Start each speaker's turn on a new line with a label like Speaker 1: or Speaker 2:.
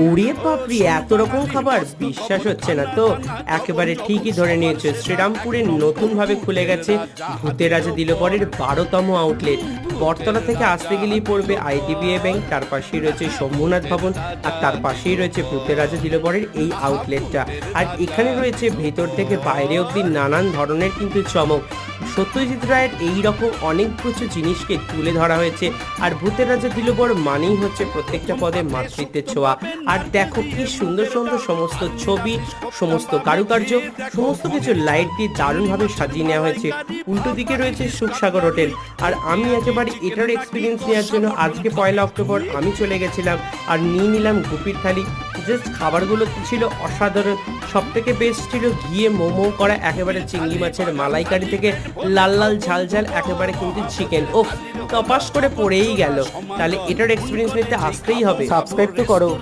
Speaker 1: ওরে বাপরি এত রকম খাবার বিশ্বাস হচ্ছে না। তো একেবারে ঠিকই ধরে নিয়েছে, শ্রীরামপুরে নতুনভাবে খুলে গেছে ভূতের রাজা দিলপরের বারোতম আউটলেট বটতলা থেকে আসতে গেলেই পড়বে আইডিবিআই ব্যাংক, তার পাশেই রয়েছে শম্ভুনাথ ভবন আর তার পাশেই রয়েছে ভূতের রাজা দিলপরের এই আউটলেটটা আর এখানে রয়েছে ভেতর থেকে বাইরে অব্দি নানান ধরনের কিন্তু চমক। সত্যজিৎ রায়ের এই রকম অনেক কিছু জিনিসকে তুলে ধরা হয়েছে। আর ভূতের রাজা দিলবর মানেই হচ্ছে প্রত্যেকটা পদে মাতৃত্বের ছোঁয়া। আর দেখো কি সুন্দর সুন্দর সমস্ত ছবি, সমস্ত কারুকার্য, সমস্ত কিছু লাইট দিয়ে দারুণভাবে সাজিয়ে নেওয়া হয়েছে। উল্টো দিকে রয়েছে সুখসাগর হোটেল। আর আমি একেবারে এটার এক্সপিরিয়েন্স নেওয়ার জন্য আজকে পয়লা অক্টোবর আমি চলে গেছিলাম। আর নিয়ে নিলাম গুপির থালি। জাস্ট খাবারগুলো ছিল অসাধারণ। সব থেকে বেস্ট ছিল ঘিয়ে মোমো করা, একেবারে চিংড়ি মাছের মালাইকারি থেকে লাল লাল ঝাল ঝাল, একেবারে কিন্তু চিকেন ও তপাস করে পড়েই গেল। তাহলে এটার এক্সপিরিয়েন্স নিতে আসতেই হবে। সাবস্ক্রাইব তো করো।